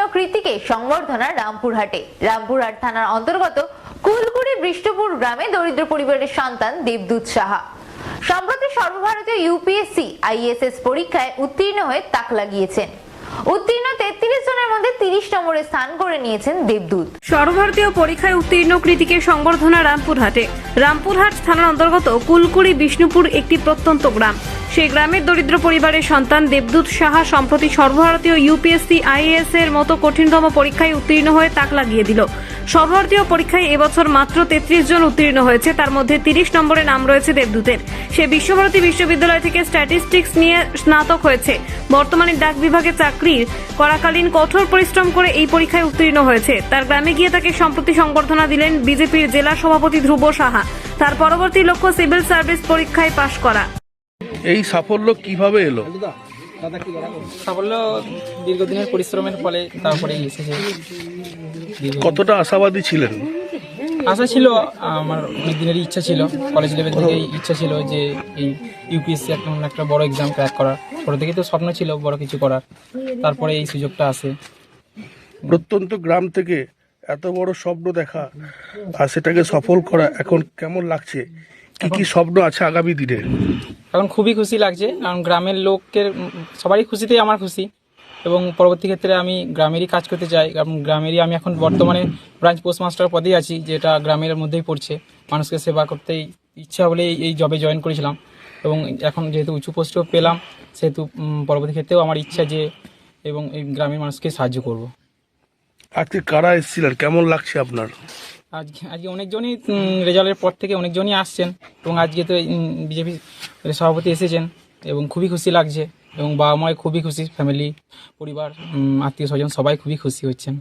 উত্তীর্ণ কৃতিকে সংবর্ধনা রামপুরহাটে। রামপুরহাট থানার অন্তর্গত কুলকুড়ি বৃষ্টপুর গ্রামে দরিদ্র পরিবারের সন্তান দেবদূত সাহা। সম্প্রতি সর্বভারতীয় ইউপিএসসি আইএসএস পরীক্ষায় উত্তীর্ণ হয়ে তাক লাগিয়েছেন। উত্তীর্ণ তেত্রিশ জনের মধ্যে তিরিশ নম্বরে স্থান করে নিয়েছেন দেবদূত। সর্বভারতীয় পরীক্ষায় উত্তীর্ণ কৃতিকে সংবর্ধনা রামপুরহাটে। রামপুরহাট থানার অন্তর্গত কুলকুড়ি বিষ্ণুপুর একটি প্রত্যন্ত গ্রাম। সেই গ্রামের দরিদ্র পরিবারের সন্তান দেবদূত সাহা সম্প্রতি সর্বভারতীয় ইউপিএসসি আইএএস এর মতো কঠিনতম পরীক্ষায় উত্তীর্ণ হয়ে তাক লাগিয়ে দিল। সর্বভারতীয় পরীক্ষায় এবছর মাত্র তেত্রিশ জন উত্তীর্ণ হয়েছে, তার মধ্যে তিরিশ নম্বরে নাম রয়েছে দেবদূতের। সে বিশ্বভারতী বিশ্ববিদ্যালয় থেকে স্ট্যাটিস্টিক্স নিয়ে স্নাতক হয়েছে। বর্তমানে ডাক বিভাগে চাকরির করাকালীন কঠোর পরিশ্রম করে এই পরীক্ষায় উত্তীর্ণ হয়েছে। তার গ্রামে গিয়ে তাকে সম্প্রতি সংবর্ধনা দিলেন বিজেপির জেলা সভাপতি ধ্রুব সাহা। তার পরবর্তী লক্ষ্য সিভিল সার্ভিস পরীক্ষায় পাশ করা। এই সাফল্য কীভাবে এলো? সাফল্য দীর্ঘদিনের পরিশ্রমের ফলে তারপরে এসেছে। কতটা আশাবাদী ছিলেন? আশা ছিল আমার অনেক দিনেরই ইচ্ছা ছিল। কলেজ লেভেল থেকেই ইচ্ছা ছিল যে এই ইউপিএসসি একটা একটা বড় এক্সাম ক্র্যাক করার। ছোটো থেকেই তো স্বপ্ন ছিল বড় কিছু করার। তারপরে এই সুযোগটা আসে। প্রত্যন্ত গ্রাম থেকে এত বড় স্বপ্ন দেখা আর সেটাকে সফল করা এখন কেমন লাগছে? কি কি স্বপ্ন আছে আগামী দিনে? এখন খুবই খুশি লাগছে কারণ গ্রামের লোকের সবারই খুশিতেই আমার খুশি। এবং পরবর্তী ক্ষেত্রে আমি গ্রামেরই কাজ করতে চাই কারণ গ্রামেরই আমি এখন বর্তমানে ব্রাঞ্চ পোস্টমাস্টার পদেই আছি যেটা গ্রামের মধ্যেই পড়ছে। মানুষকে সেবা করতেই ইচ্ছা বলে এই- এই জবে জয়েন করেছিলাম। এবং এখন যেহেতু উঁচু পোস্টও পেলাম সেহেতু পরবর্তী ক্ষেত্রেও আমার ইচ্ছা যে এবং এই গ্রামের মানুষকে সাহায্য করব। আজকে কারা এসেছিলেন? কেমন লাগছে আপনার? আজকে আজকে অনেকজনই রেজাল্টের পর থেকে অনেকজনই আসছেন এবং আজকে তো বিজেপি সভাপতি এসেছেন এবং খুবই খুশি লাগছে এবং বাবা মায় খুবই খুশি ফ্যামিলি পরিবার আত্মীয় স্বজন সবাই খুবই খুশি হচ্ছেন।